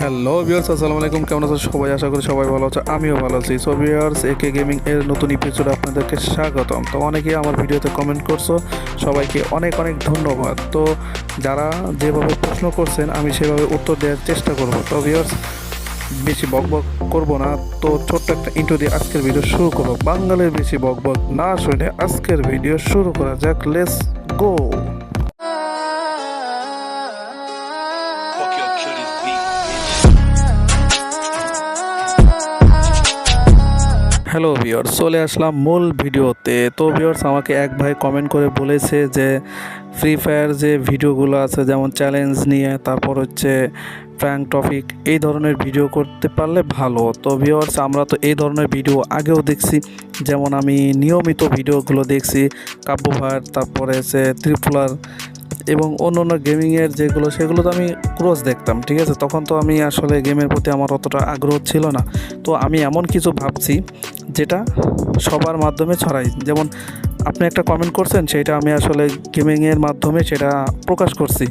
Hello viewers আসসালামু আলাইকুম। কেমন আছো সবাই? আশা করি সবাই ভালো আছে, আমিও ভালো আছি। সো ভিউয়ার্স একে গেমিং এর নতুন এপিসোড আপনাদেরকে স্বাগতম। তো অনেকেই আমার ভিডিওতে কমেন্ট করছ, সবাইকে অনেক অনেক ধন্যবাদ। তো যারা যেভাবে প্রশ্ন করছেন, আমি সেভাবে উত্তর দেওয়ার চেষ্টা করব। তো ভিউয়ার্স বেশি বক বক করব না। তো ছোট্ট একটা ইন্টু দিয়ে আজকের ভিডিও শুরু করব। বাঙালির বেশি বক বক না শুনে আজকের ভিডিও শুরু করা যাক। লেস গো হ্যালো ভিওর্স চলে আসলাম মূল ভিডিওতে। তো ভিওর্স আমাকে এক ভাই কমেন্ট করে বলেছে যে ফ্রি ফায়ার যে ভিডিওগুলো আছে, যেমন চ্যালেঞ্জ নিয়ে, তারপর হচ্ছে প্র্যাঙ্ক টপিক এই ধরনের ভিডিও করতে পারলে ভালো। তো ভিওর্স আমরা তো এই ধরনের ভিডিও আগেও দেখছি। যেমন আমি নিয়মিত ভিডিওগুলো দেখছি, কাব্য ভার তারপরে হচ্ছে ত্রিপুলার এবং অন্য অন্য গেমিংয়ের যেগুলো, সেগুলো তো আমি ক্রোজ দেখতাম, ঠিক আছে? তখন তো আমি আসলে গেমের প্রতি আমার অতটা আগ্রহ ছিল না। তো আমি এমন কিছু ভাবছি যেটা সবার মাধ্যমে ছড়াই। যেমন আপনি একটা কমেন্ট করছেন, সেটা আমি আসলে গেমিংয়ের মাধ্যমে সেটা প্রকাশ করছি।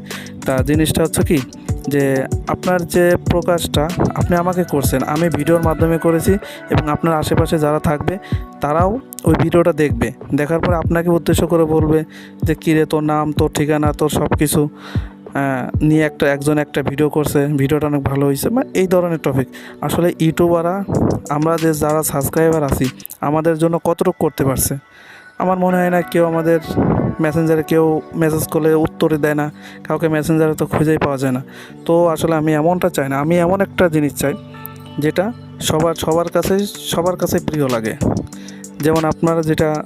তা জিনিসটা হচ্ছে কি, যে আপনার যে প্রকাশটা আপনি আমাকে করছেন, আমি ভিডিওর মাধ্যমে করেছি এবং আপনার আশেপাশে যারা থাকবে, তারাও ওই ভিডিওটা দেখবে। দেখার পরে আপনাকে উদ্দেশ্য করে বলবে যে, কিরে তোর নাম, তোর ঠিকানা, তোর সব কিছু নিয়ে একটা, একজন একটা ভিডিও করছে। ভিডিওটা অনেক ভালো হয়েছে মানে এই ধরনের টপিক আসলে ইউটিউবাররা, আমরা যে যারা সাবস্ক্রাইবার আছি, আমাদের জন্য কতটুকু করতে পারছে? আমার মনে হয় না কেউ আমাদের মেসেঞ্জারে কেউ মেসেজ করলে উত্তরই দেয় না। কাউকে মেসেঞ্জারে তো খুঁজেই পাওয়া যায় না। তো আসলে আমি এমনটা চাই না। আমি এমন একটা জিনিস চাই, যেটা সবার সবার কাছে সবার কাছে প্রিয় লাগে। যেমন আপনারা যেটা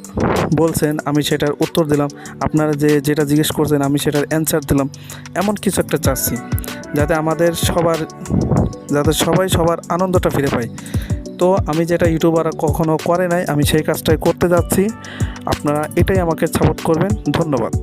বলছেন, আমি সেটার উত্তর দিলাম। আপনারা যে যেটা জিজ্ঞেস করছেন, আমি সেটার অ্যান্সার দিলাম। এমন কিছু একটা চাচ্ছি, যাতে আমাদের সবার, যাতে সবাই সবার আনন্দটা ফিরে পায়। তো আমি যেটা ইউটিউবার কখনো করে নাই, আমি সেই কাজটাই করতে যাচ্ছি। আপনারা এটাই আমাকে সাপোর্ট করবেন। ধন্যবাদ।